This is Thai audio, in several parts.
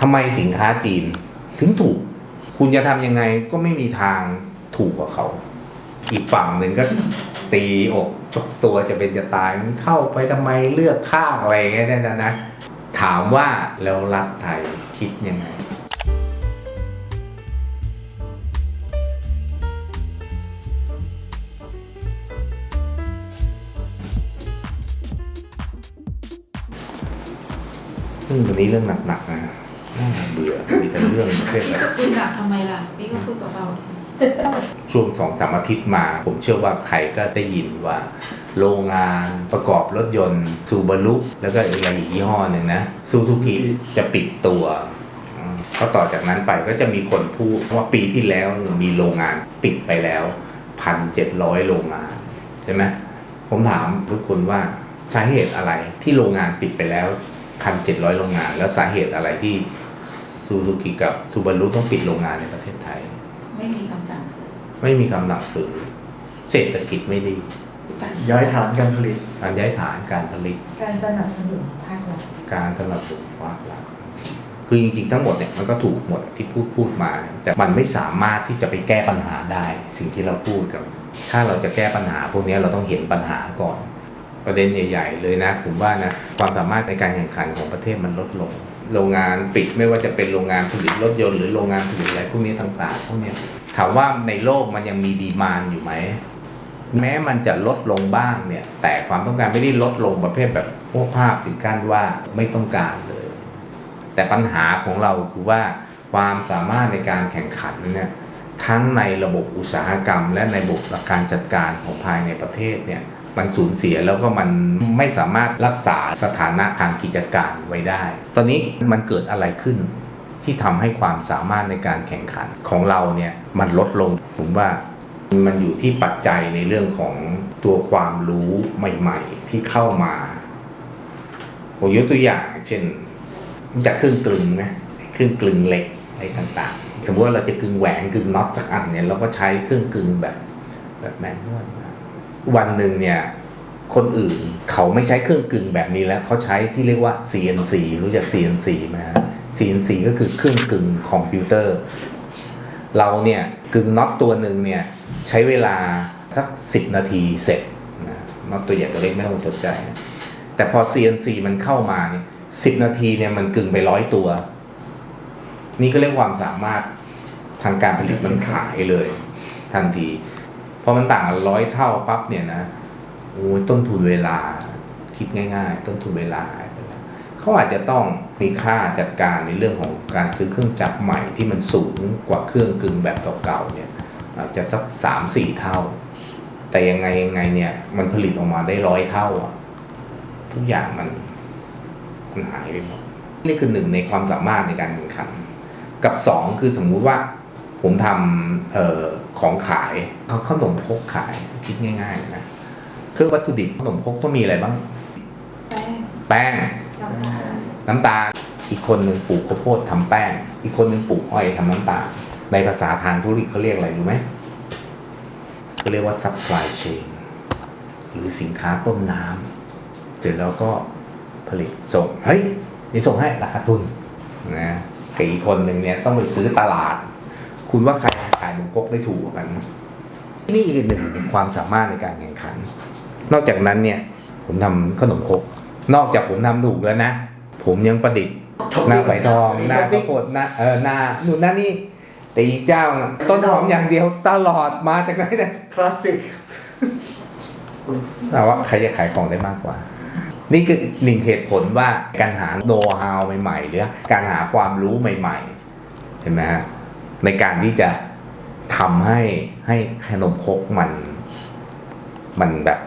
ทำไมสินค้าจีนถึงถูก คุณจะทำยังไงก็ไม่มีทางถูกกว่าเขา อีกฝั่งหนึ่งก็ตีอกชกตัวจะเป็นจะตายมันเข้าไปทำไมเลือกข้างอะไรเงี้ยนยนะนะ ถามว่าแล้วรัฐไทยคิดยังไงซึ่งวันนี้เรื่องหนักๆนะ น่าเบื่อมีแต่เรื่องประเภทแบบคุณหนักทำไมล่ะพี่ก็พูดเบาช่วงสองสามอาทิตย์มา ผมเชื่อว่าใครก็ได้ยินว่า โรงงานประกอบรถยนต์ซูบารุแล้วก็อะไรอีกยี่ห้อหนึ่งนะซูทูกิจะปิดตัวอืมเพราะต่อจากนั้นไปก็จะมีคนพูดว่าปีที่แล้วมีโรงงานปิดไปแล้วพันเจ็ดร้อยโรงงานใช่ไหมผมถามทุกคนว่าสาเหตุอะไรที่โรงงานปิดไปแล้วพันเจ็ดร้อยโรงงาน แล้วสาเหตุอะไรที่ ซูซูกิกับซูบารุต้องปิดโรงงานในประเทศไทยๆไม่มีคำสั่งซื้อไม่มีคำหนักฝืนเศรษฐกิจไม่ดีกันย้ายฐานการผลิต การย้ายฐานการผลิต การสนับสนุนภาครัฐการสนับสนุนภาครัฐคือจริงๆทั้งหมดเนี่ยมันก็ถูกหมดที่พูดพูดมา แต่มันไม่สามารถที่จะไปแก้ปัญหาได้ สิ่งที่เราพูดกัน ถ้าเราจะแก้ปัญหา พวกนี้เราต้องเห็นปัญหาก่อน ประเด็นใหญ่ ๆ เลยนะผมว่านะความสามารถในการแข่งขันของประเทศมันลดลง โรงงานปิดไม่ว่าจะเป็นโรงงานผลิตรถยนต์หรือโรงงานผลิตอะไรพวกนี้ต่างๆพวกนี้ถามว่าในโลกมันยังมีดีมานอยู่ไหมแม้มันจะลดลงบ้างเนี่ย แต่ความต้องการไม่ได้ลดลงประเภทแบบพวกภาพถึงขั้นว่าไม่ต้องการเลย แต่ปัญหาของเราคือว่าความสามารถในการแข่งขันเนี่ยทั้งในระบบอุตสาหกรรม และในระบบการจัดการของภายในประเทศเนี่ย มันสูญเสียแล้วก็มันไม่สามารถรักษาสถานะทางกิจการไว้ได้ ตอนนี้มันเกิดอะไรขึ้น ที่ทำให้ความสามารถในการแข่งขันของเราเนี่ยมันลดลง ผมว่ามันอยู่ที่ปัจจัยในเรื่องของตัวความรู้ใหม่ๆ ที่เข้ามาผมยกตัวอย่าง เช่นจากเครื่องกลึงไหมไอ้เครื่องกลึงเหล็กอะไรต่างๆ สมมติว่าเราจะกลึงแหวนกลึงน็อตสักอันเนี่ยเราก็ใช้เครื่องกลึงแบบแบบแมนนวล วันหนึ่งเนี่ยคนอื่นเขาไม่ใช้เครื่องกลึงแบบนี้แล้วเขาใช้ที่เรียกว่า CNC รู้จัก CNC ไหมฮะ CNC ก็คือเครื่องกลึงคอมพิวเตอร์ เราเนี่ยกึ่งน็อตตัวหนึ่งเนี่ยใช้เวลาสัก 10 นาทีเสร็จนะน็อตตัวใหญ่ตัวเล็กไม่ต้องสนใจ แต่พอ CNC มันเข้ามาเนี่ยสินาทีเนี่ยมันกึ่งไปร้อยตัว นี่ก็เรียกความสามารถทางการผลิตมันขายเลย ทันที อมันต่างกันร้อยเท่าปั๊บเนี่ยนะโอ้ยต้นทุนเวลาคิดง่าย ๆ ต้นทุนเวลาเขาอาจจะต้องมีค่าจัดการในเรื่องของการซื้อเครื่องจักรใหม่ที่มันสูงกว่าเครื่องกึ่งแบบเก่าๆเนี่ยอาจจะสักสามสี่เท่า แต่ยังไงยังไงเนี่ย มันผลิตออกมาได้ร้อยเท่าอะทุกอย่างมันมันหายไปหมดนี่คือหนึ่งในความสามารถในการแข่งขัน กับสองคือสมมุติว่า ผมทำเอ่อของขายเขาขนมครกขายคิดง่ายๆนะเครื่องวัตถุดิบขนมครกต้องมีอะไรบ้าง แป้งแป้งน้ำตาลน้ำตาล อีกคนหนึ่งปลูกข้าวโพดทำแป้ง อีกคนหนึ่งปลูกอ้อยทำน้ำตาล ในภาษาทางธุรกิจเขาเรียกอะไรรู้ไหมเขาเรียกว่า supply chain หรือสินค้าต้นน้ำเสร็จแล้วก็ผลิตส่ง เฮ้ยนี่ส่งให้ราคาทุนนะกับอีกคนหนึ่งเนี่ยต้องไปซื้อตลาด คุณว่าใครขายหมูกรกได้ถูกกว่ากันนี่อีกหนึ่งเป็นความสามารถในการแข่งขัน นอกจากนั้นเนี่ยผมทำขนมครกนอกจากผมทำถูกแล้วนะ ผมยังประดิษฐ์หน้าไผ่ทองหน้าข้าวโพดหน้าเออหน้านู่นหน้านี่แต่อีกเจ้าน่ะต้นหอมอย่างเดียวตลอดมาจากไหนเนี่ยคลาสสิกถามว่าใครจะขายของได้มากกว่า นี่คือหนึ่งเหตุผลว่าการหาโน้ตฮาวใหม่ๆหรือการหาความรู้ใหม่ ๆ เห็นไหมฮะ ในการที่จะทำให้ให้ขนมครกมัน มันแบบ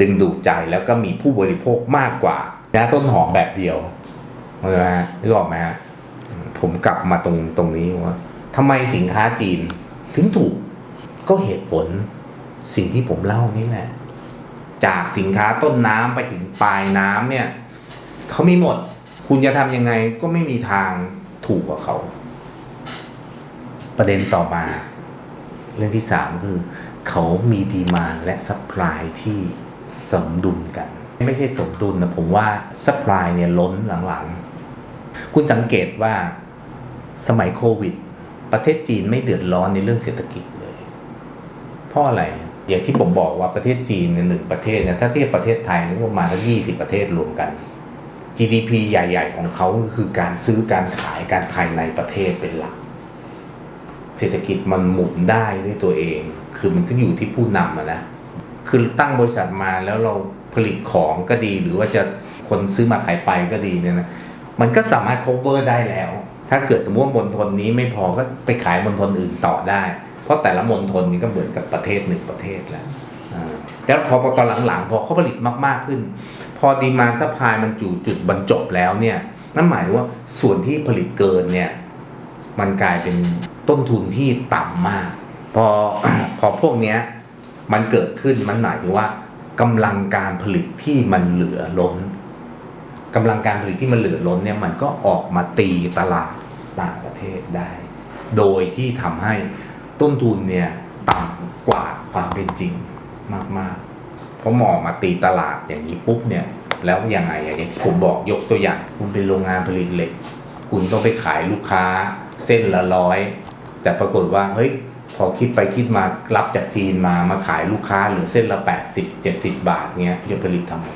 ดึงดูดใจแล้วก็มีผู้บริโภคมากกว่านะต้นหอมแบบเดียวเห็นไหมฮะนึกออกไหมฮะผมกลับมาตรงตรงนี้ว่าทำไมสินค้าจีนถึงถูกก็เหตุผลสิ่งที่ผมเล่านี่แหละ จากสินค้าต้นน้ำไปถึงปลายน้ำเนี่ยเขามีหมด คุณจะทำยังไงก็ไม่มีทางถูกกว่าเขา ประเด็นต่อมา เรื่องที่สามคือ เขามีดีมานและสัพพลายที่สมดุลกัน ไม่ใช่สมดุลนะผมว่าสัพพลายเนี่ยล้นหลังๆ คุณสังเกตว่าสมัยโควิด ประเทศจีนไม่เดือดร้อนในเรื่องเศรษฐกิจเลย เพราะอะไรอย่างที่ผมบอกว่าประเทศจีนเนี่ยหนึ่งประเทศเนี่ยถ้าเทียบประเทศไทยประมาณทั้งยี่สิบประเทศรวมกัน GDP ใหญ่ ๆ ของเขาคือการซื้อการขายการภายในประเทศเป็นหลัก เศรษฐกิจมันหมุนได้ด้วยตัวเอง คือมันต้องอยู่ที่ผู้นำนะคือตั้งบริษัทมาแล้วเราผลิตของก็ดี หรือว่าจะคนซื้อมาขายไปก็ดีเนี่ยนะมันก็สามารถ cover ได้แล้ว ถ้าเกิดสมมติว่ามณฑลนี้ไม่พอก็ไปขายมณฑลอื่นต่อได้ เพราะแต่ละมณฑลนี้ก็เหมือนกับประเทศหนึ่งประเทศแล้วอ่าแล้วพอตอนหลังๆ พอเขาผลิตมากๆขึ้น พอดีมานซัพพลายมันจู่จุดบรรจบแล้วเนี่ยนั่นหมายว่าส่วนที่ผลิตเกินเนี่ย มันกลายเป็นต้นทุนที่ต่ำมาก พอพอพวกเนี้ยมันเกิดขึ้นมันหมายถึงว่ากำลังการผลิตที่มันเหลือล้นกำลังการผลิตที่มันเหลือล้นเนี่ยมันก็ออกมาตีตลาดต่างประเทศได้ โดยที่ทำให้ต้นทุนเนี่ยต่ำกว่าความเป็นจริงมากๆเพราะหมอมาตีตลาดอย่างนี้ปุ๊บเนี่ยแล้วยังไงอย่างที่ผมบอกยกตัวอย่าง คุณเป็นโรงงานผลิตเหล็ก คุณต้องไปขายลูกค้า เส้นละร้อย แต่ปรากฏว่าเฮ้ยพอคิดไปคิดมารับจากจีนมามาขายลูกค้าเหลือเส้นละ 80 70 บาทเงี้ยจะผลิตทำไม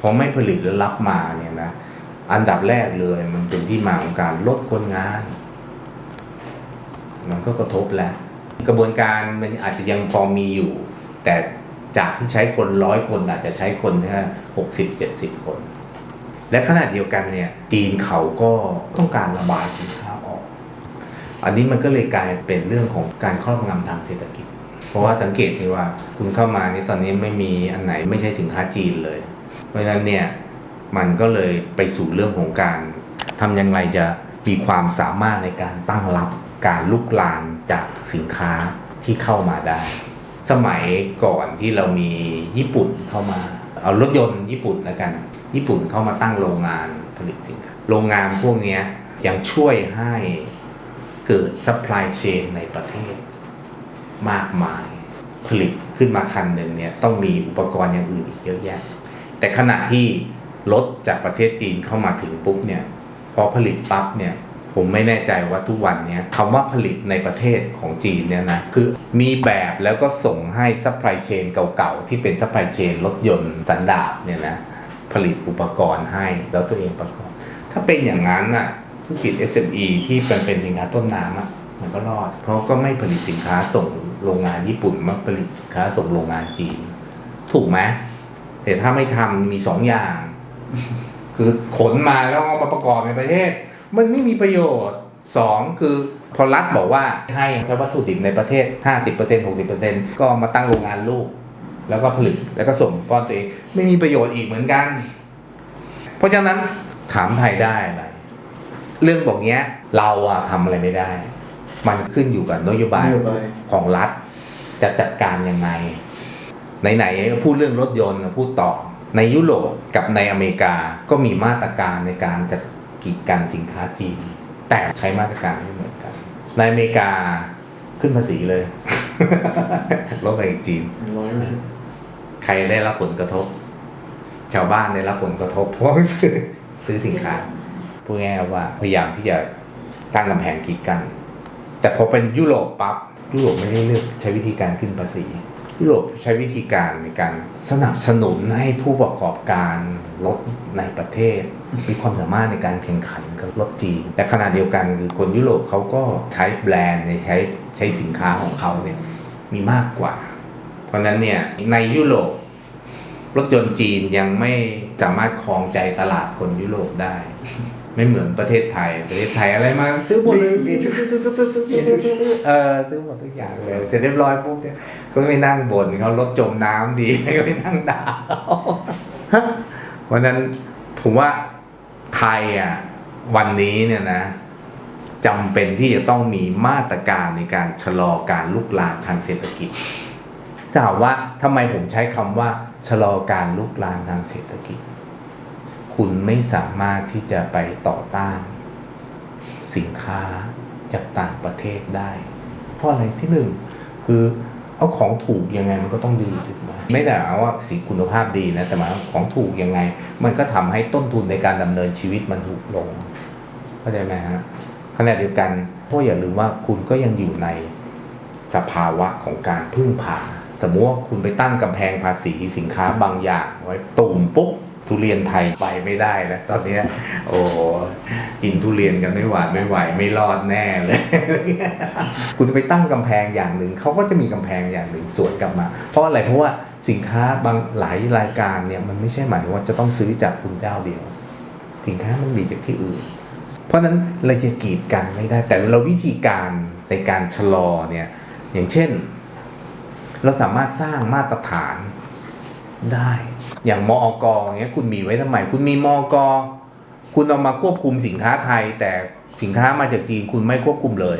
พอไม่ผลิตแล้วรับมาเนี่ยนะอันดับแรกเลยมันเป็นที่มาของการลดคนงาน มันก็กระทบแล้ว กระบวนการมันอาจจะยังพอมีอยู่ แต่จากที่ใช้คนร้อยคนอาจจะใช้คนแค่หกสิบเจ็ดสิบคน และขณะเดียวกันเนี่ยจีนเขาก็ต้องการระบายสินค้า อันนี้มันก็เลยกลายเป็นเรื่องของการครอบงำทางเศรษฐกิจ เพราะว่าสังเกตที่ว่าคุณเข้ามานี่ตอนนี้ไม่มีอันไหนไม่ใช่สินค้าจีนเลย เพราะฉะนั้นเนี่ยมันก็เลยไปสู่เรื่องของการทำยังไงจะมีความสามารถในการตั้งรับการลุกลานจากสินค้าที่เข้ามาได้ สมัยก่อนที่เรามีญี่ปุ่นเข้ามา เอารถยนต์ญี่ปุ่นแล้วกัน ญี่ปุ่นเข้ามาตั้งโรงงานผลิตสินค้าโรงงานพวกนี้ยังช่วยให้ เกิด supply chain ในประเทศมากมาย ผลิตขึ้นมาคันหนึ่งเนี่ยต้องมีอุปกรณ์อย่างอื่นอีกเยอะแยะ แต่ขณะที่รถจากประเทศจีนเข้ามาถึงปุ๊บเนี่ยพอผลิตปั๊บเนี่ยผมไม่แน่ใจว่าทุกวันเนี้ยคำว่าผลิตในประเทศของจีนเนี่ยนะคือมีแบบแล้วก็ส่งให้ซัพพลายเชนเก่าๆ ที่เป็นซัพพลายเชนรถยนต์สันดาปเนี่ยนะผลิตอุปกรณ์ให้แล้วตัวเองประกอบถ้าเป็นอย่างนั้นน่ะ ธุรกิจ SME ที่เป็นเป็นสินค้าต้นน้ำอะมันก็รอด เพราะก็ไม่ผลิตสินค้าส่งโรงงานญี่ปุ่นมาผลิตสินค้าส่งโรงงานจีน ถูกไหมแต่ถ้าไม่ทำมีสองอย่าง คือขนมาแล้วเอามาประกอบในประเทศ มันไม่มีประโยชน์สองคือพอรัฐบอกว่าให้ใช้วัตถุดิบในประเทศ 50% 60%ก็เอามาตั้งโรงงานลูก แล้วก็ผลิตแล้วก็ส่งป้อนตัวเองไม่มีประโยชน์อีกเหมือนกัน เพราะฉะนั้นถามไทยได้อะไร เรื่องบอกเนี้ยเราอะทำอะไรไม่ได้ มันขึ้นอยู่กับนโยบายนโยบาย ของรัฐ จะจัดการยังไง ไหนๆพูดเรื่องรถยนต์พูดต่อ ในยุโรปกับในอเมริกาก็มีมาตรการในการจัดกีดกันสินค้าจีน แต่ใช้มาตรการไม่เหมือนกัน ในอเมริกาขึ้นภาษีเลย รถไปจีน ร้อยเปอร์เซ็นต์ใครได้รับผลกระทบ ชาวบ้านได้รับผลกระทบ เพราะซื้อซื้อสินค้า พูดง่ายๆว่าพยายามที่จะตั้งกำแพงกีดกัน แต่พอเป็นยุโรปปั๊บยุโรปไม่ได้เลือกใช้วิธีการขึ้นภาษี ยุโรปใช้วิธีการในการสนับสนุนให้ผู้ประกอบการรถในประเทศ มีความสามารถในการแข่งขันกับรถจีนแต่ขณะเดียวกันคือคนยุโรปเขาก็ใช้แบรนด์ใช้ใช้สินค้าของเขาเนี่ยมีมากกว่า เพราะฉะนั้นเนี่ยในยุโรปรถยนต์จีนยังไม่สามารถครองใจตลาดคนยุโรปได้ ไม่เหมือนประเทศไทย ประเทศไทยอะไรมาซื้อหมดเลยเออซื้อหมดทุกอย่างเลยเสร็จเรียบร้อยปุ๊บเนี่ยก็ไม่นั่งบ่นเขารถจมน้ำดีก็ไม่นั่งด่าเพราะฉะนั้นผมว่าไทยอะวันนี้เนี่ยนะจำเป็นที่จะต้องมีมาตรการในการชะลอการลุกลามทางเศรษฐกิจถามว่าทำไมผมใช้คำว่าชะลอการลุกลามทางเศรษฐกิจ คุณไม่สามารถที่จะไปต่อต้าน สินค้าจากต่างประเทศได้ เพราะอะไรที่หนึ่งคือเอาของถูกยังไงมันก็ต้องดีถูกไหมไม่ได้เอาว่าสินคุณภาพดีนะแต่หมายของถูกยังไง มันก็ทำให้ต้นทุนในการดำเนินชีวิตมันถูกลงเข้าใจไหมฮะขณะเดียวกันเพราะอย่าลืมว่าคุณก็ยังอยู่ในสภาวะของการพึ่งพาสมมติว่าคุณไปตั้งกำแพงภาษีสินค้าบางอย่างไว้ตุ่มปุ๊บ ทุเรียนไทยไปไม่ได้แล้วตอนนี้โอ้กินทุเรียนกันไม่หวานไม่ไหวไม่รอดแน่เลย คุณไปตั้งกำแพงอย่างหนึ่งเขาก็จะมีกำแพงอย่างหนึ่งสวนกลับมา เพราะอะไรเพราะว่าสินค้าบางหลายรายการเนี่ยมันไม่ใช่หมายว่าจะต้องซื้อจากคุณเจ้าเดียว สินค้ามันมีจากที่อื่น เพราะฉะนั้นเราจะกีดกันไม่ได้ แต่เราวิธีการในการชะลอเนี่ยอย่างเช่น เราสามารถสร้างมาตรฐาน ได้ อย่างมอกอย่างเงี้ยคุณมีไว้ทำไม คุณมีมอกคุณเอามาควบคุมสินค้าไทย แต่สินค้ามาจากจีนคุณไม่ควบคุมเลย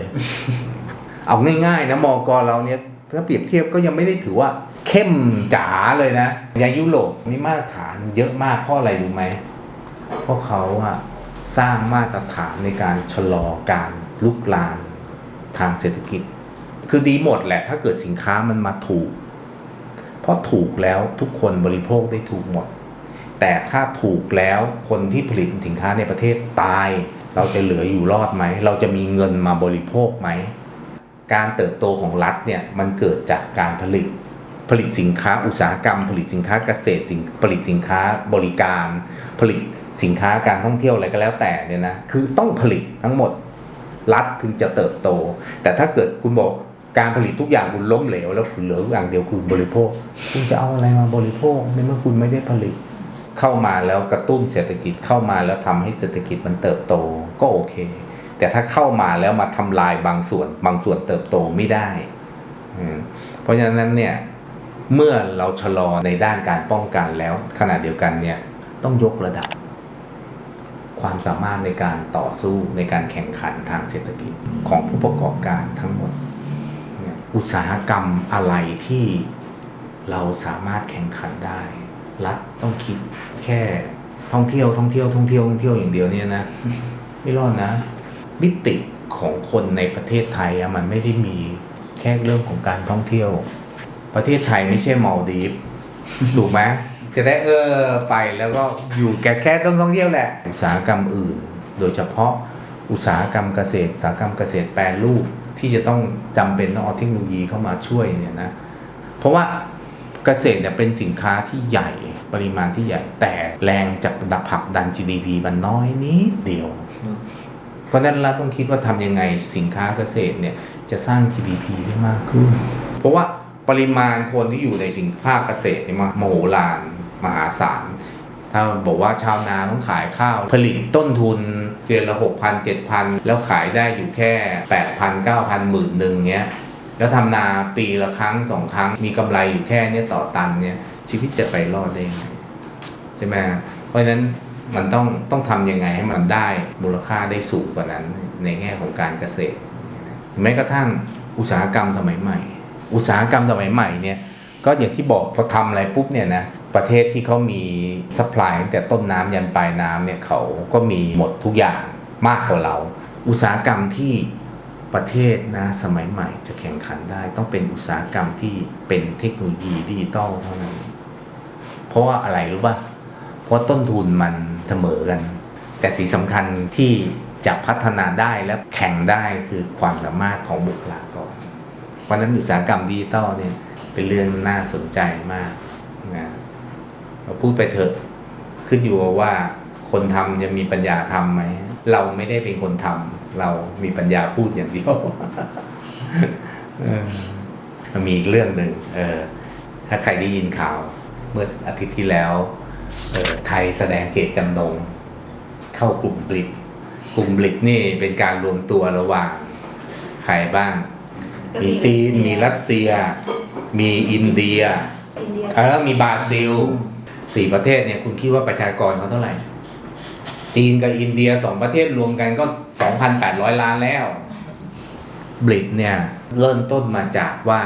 เอาง่ายๆนะมอกเราเนี่ยถ้าเปรียบเทียบก็ยังไม่ได้ถือว่า เข้มจ๋าเลยนะอย่างยุโรปนี่มาตรฐานเยอะมากเพราะอะไรรู้ไหมเพราะเขาอะสร้างมาตรฐานในการชะลอการลุกลามทางเศรษฐกิจ คือดีหมดแหละถ้าเกิดสินค้ามันมาถูก เพราะถูกแล้วทุกคนบริโภคได้ถูกหมด แต่ถ้าถูกแล้วคนที่ผลิตสินค้าในประเทศตาย เราจะเหลืออยู่รอดไหม เราจะมีเงินมาบริโภคไหม การเติบโตของรัฐเนี่ยมันเกิดจากการผลิต ผลิตสินค้าอุตสาหกรรม ผลิตสินค้าเกษตรสินผลิตสินค้าบริการ ผลิตสินค้าการท่องเที่ยวอะไรก็แล้วแต่เนี่ยนะคือต้องผลิตทั้งหมดรัฐถึงจะเติบโต แต่ถ้าเกิดคุณบอก การผลิตทุกอย่างคุณล้มเหลวแล้วคุณเหลืออย่างเดียวคือบริโภค คุณจะเอาอะไรมาบริโภคในเมื่อคุณไม่ได้ผลิต เข้ามาแล้วกระตุ้นเศรษฐกิจเข้ามาแล้วทำให้เศรษฐกิจมันเติบโตก็โอเค แต่ถ้าเข้ามาแล้วมาทำลายบางส่วน บางส่วนเติบโตไม่ได้อืมเพราะฉะนั้นเนี่ยเมื่อเราชะลอในด้านการป้องกันแล้วขณะเดียวกันเนี่ยต้องยกระดับ ความสามารถในการต่อสู้ในการแข่งขันทางเศรษฐกิจของผู้ประกอบการทั้งหมดเนี่ย อุตสาหกรรมอะไรที่เราสามารถแข่งขันได้ รัฐต้องคิดแค่ท่องเที่ยวท่องเที่ยวท่องเที่ยวท่องเที่ยวอย่างเดียวเนี่ยนะ ไม่รอดนะมิติของคนในประเทศไทยอะมันไม่ได้มีแค่เรื่องของการท่องเที่ยว ประเทศไทยไม่ใช่มาลดีฟถูกไหมจะได้เออไปแล้วก็อยู่แค่แค่ต้องท่องเที่ยวแหละ อุตสาหกรรมอื่น โดยเฉพาะอุตสาหกรรมเกษตรอุตสาหกรรมเกษตรแปรรูป ที่จะต้องจำเป็นต้องเอาเทคโนโลยีเข้ามาช่วยเนี่ยนะเพราะว่าเกษตรเนี่ยเป็นสินค้าที่ใหญ่ปริมาณที่ใหญ่ แต่แรงจากดับผลักดัน GDP มันน้อยนิดเดียว เพราะฉะนั้นเราต้องคิดว่าทำยังไงสินค้าเกษตรเนี่ยจะสร้าง GDP ได้มากขึ้น เพราะว่าปริมาณคนที่อยู่ในสินภาคเกษตรเนี่ยมามโหฬารมหาศาล ถ้าบอกว่าชาวนาต้องขายข้าว ผลิตต้นทุนเดือนละหกพันเจ็ดพันแล้วขายได้อยู่แค่แปดพันเก้าพันหมื่นหนึ่งเนี้ยแล้วทำนาปีละครั้งสองครั้งมีกำไรอยู่แค่เนี้ยต่อตันเนี่ยชีวิตจะไปรอดได้ยังไงใช่ไหมเพราะฉะนั้นมันต้องต้องทำยังไงให้มันได้มูลค่าได้สูงกว่านั้นในแง่ของการเกษตรแม้กระทั่งอุตสาหกรรมสมัยใหม่ อุตสาหกรรมสมัยใหม่เนี่ยก็อย่างที่บอกพอทำอะไรปุ๊บเนี่ยนะ ประเทศที่เขามีสป라이ตั้งแต่ต้นน้ำยันปลายน้ำเนี่ยเขาก็มีหมดทุกอย่างมากกว่าเรา อุตสาหกรรมที่ประเทศนะสมัยใหม่จะแข่งขันได้ ต้องเป็นอุตสาหกรรมที่เป็นเทคโนโลยีดิจิตอลเท่านั้น เพราะว่าอะไรรู้ป่ะเพราะต้นทุนมันเสมอกัน แต่สิ่งสำคัญที่จะพัฒนาได้และแข่งได้คือความสามารถของบุคลากรเพราะนั้นอุตสาหกรรมดิจิตอลเนี่ยเป็นเรื่องน่าสนใจมาก เราพูดไปเถอะ ขึ้นอยู่กับว่าคนทำจะมีปัญญาทำไหม เราไม่ได้เป็นคนทำเรามีปัญญาพูดอย่างเดียวเออมันมีอีกเรื่องหนึ่งเออ ถ้าใครได้ยินข่าว เมื่ออาทิตย์ที่แล้ว เออไทยแสดงเกตจำนง เข้ากลุ่มบลิกกลุ่มบลิกนี่เป็นการรวมตัวระหว่างใครบ้างก็มีจีน มีรัสเซีย มีอินเดียอินเดียเออมีบราซิล สี่ประเทศเนี่ยคุณคิดว่าประชากรเขาเท่าไหร่ จีนกับอินเดียสองประเทศรวมกันก็2,800ล้านแล้วบริตเนี่ยเริ่มต้นมาจากว่า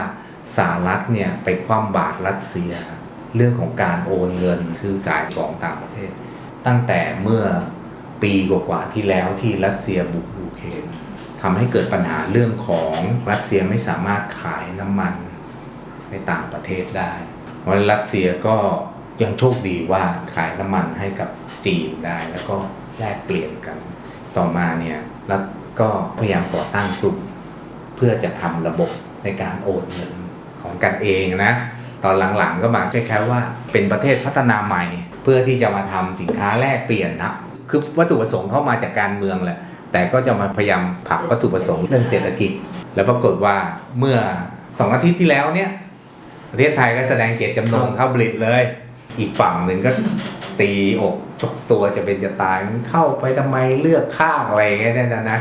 สหรัฐเนี่ยไปคว่ำบาตรรัสเซีย เรื่องของการโอนเงินคือการของต่างประเทศ ตั้งแต่เมื่อปีกว่าๆที่แล้วที่รัสเซียบุกยูเครนทำให้เกิดปัญหาเรื่องของรัสเซียไม่สามารถขายน้ำมันในต่างประเทศได้ เพราะฉะนั้นรัสเซียก็ ยังโชคดีว่าขายน้ำมันให้กับจีนได้ แล้วก็แลกเปลี่ยนกัน ต่อมาเนี่ยรัฐก็พยายามก่อตั้งกลุ่มเพื่อจะทำระบบในการโอนเงินของกันเองนะ ตอนหลังๆก็มาคล้ายๆว่าเป็นประเทศพัฒนาใหม่ เพื่อที่จะมาทำสินค้าแลกเปลี่ยนนะคือวัตถุประสงค์เข้ามาจากการเมืองแหละแต่ก็จะมาพยายามผลักวัตถุประสงค์เรื่องเศรษฐกิจ แล้วปรากฏว่าเมื่อสองอาทิตย์ที่แล้วเนี่ยประเทศไทยก็แสดงเจตจำนงเข้าบริตเลย อีกฝั่งหนึ่งก็ตีอกชกตัวจะเป็นจะตายมันเข้าไปทำไมเลือกข้างอะไรอย่างเงี้ยเนยนะนะ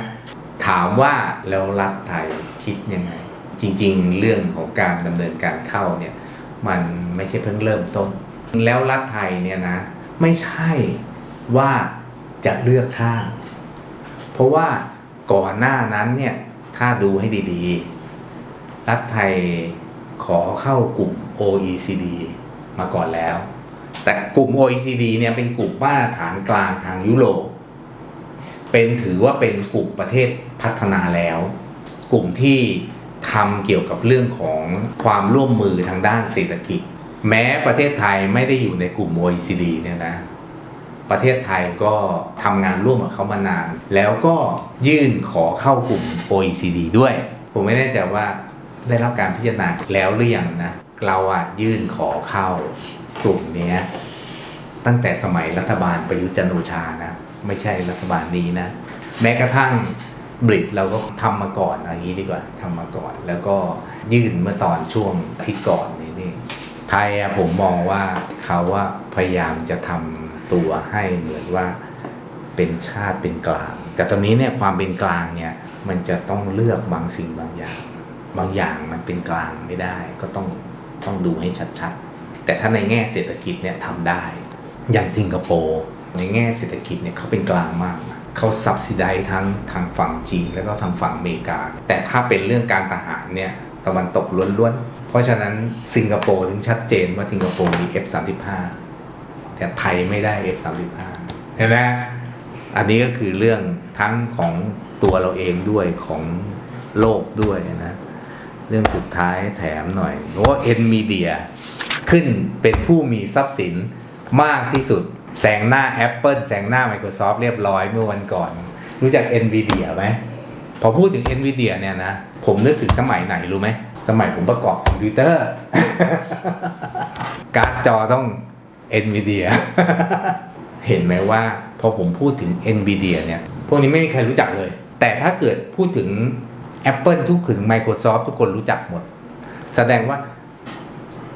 ถามว่าแล้วรัฐไทยคิดยังไง จริงๆ เรื่องของการดำเนินการเข้าเนี่ย มันไม่ใช่เพิ่งเริ่มต้น แล้วรัฐไทยเนี่ยนะ ไม่ใช่ว่าจะเลือกข้าง เพราะว่าก่อนหน้านั้นเนี่ยถ้าดูให้ดีๆ รัฐไทยขอเข้ากลุ่ม OECD มาก่อนแล้ว แต่กลุ่ม OECD เนี่ยเป็นกลุ่มมาตรฐานกลางทางยุโรป เป็นถือว่าเป็นกลุ่มประเทศพัฒนาแล้ว กลุ่มที่ทำเกี่ยวกับเรื่องของความร่วมมือทางด้านเศรษฐกิจ แม้ประเทศไทยไม่ได้อยู่ในกลุ่ม OECD เนี่ยนะ ประเทศไทยก็ทำงานร่วมกับเขามานาน แล้วก็ยื่นขอเข้ากลุ่ม OECD ด้วย ผมไม่แน่ใจว่าได้รับการพิจารณาแล้วหรือยังนะ เราอะยื่นขอเข้ากลุ่มเนี้ยตั้งแต่สมัยรัฐบาลประยุทธ์จันโอชานะ ไม่ใช่รัฐบาลนี้นะ แม้กระทั่งบริตเราก็ทำมาก่อนอย่างนี้ดีกว่าทำมาก่อน แล้วก็ยื่นเมื่อตอนช่วงทิตย์ก่อนนี่นี่ไทยอะผมมองว่าเขาว่าพยายามจะทำตัวให้เหมือนว่าเป็นชาติเป็นกลาง แต่ตอนนี้เนี่ยความเป็นกลางเนี่ยมันจะต้องเลือกบางสิ่งบางอย่าง บางอย่างมันเป็นกลางไม่ได้ก็ต้อง ต้องดูให้ชัดๆ แต่ถ้าในแง่เศรษฐกิจเนี่ยทำได้ อย่างสิงคโปร์ในแง่เศรษฐกิจเนี่ยเขาเป็นกลางมากนะเขาสับซิไดทั้งทางฝั่งจีนแล้วก็ทางฝั่งอเมริกา แต่ถ้าเป็นเรื่องการทหารเนี่ยตะวันตกล้วนๆ เพราะฉะนั้นสิงคโปร์ถึงชัดเจนว่าสิงคโปร์มี F35 แต่ไทยไม่ได้ F35 เห็นไหมอันนี้ก็คือเรื่องทั้งของตัวเราเองด้วยของโลกด้วยนะ เรื่องสุดท้ายแถมหน่อยเพราะว่า NVIDIA ขึ้นเป็นผู้มีทรัพย์สินมากที่สุดแซงหน้า Apple แซงหน้า Microsoft เรียบร้อยเมื่อวันก่อน รู้จัก NVIDIA ไหมพอพูดถึง NVIDIA เนี่ยนะ ผมนึกถึงสมัยไหนรู้ไหม สมัยผมประกอบคอมพิวเตอร์ การ์ดจอต้อง NVIDIA เห็นไหมว่าพอผมพูดถึง NVIDIA เนี่ย พวกนี้ไม่มีใครรู้จักเลย แต่ถ้าเกิดพูดถึง Apple ทุกถึง Microsoft ทุกคนรู้จักหมด แสดงว่า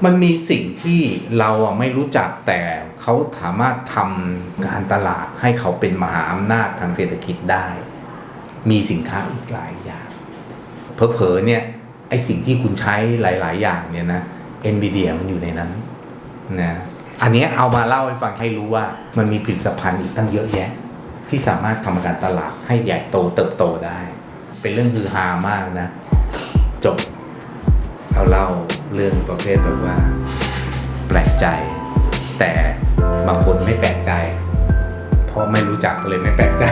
มันมีสิ่งที่เราไม่รู้จักแต่เขาสามารถทำการตลาดให้เขาเป็นมหาอำนาจทางเศรษฐกิจได้ มีสินค้าอีกหลายอย่างเผลอๆเนี่ยไอสิ่งที่คุณใช้หลาย ๆ อย่างเนี่ยนะ NVIDIA มันอยู่ในนั้นนะอันนี้เอามาเล่าให้ฟังให้รู้ว่ามันมีผลิตภัณฑ์อีกตั้งเยอะแยะ ที่สามารถทำการตลาดให้ใหญ่โตเติบโตได้ เป็นเรื่องฮือฮามากนะ จบเอาเล่าเรื่องประเภทแบบว่า แปลกใจ แต่บางคนไม่แปลกใจ เพราะไม่รู้จักเลยไม่แปลกใจ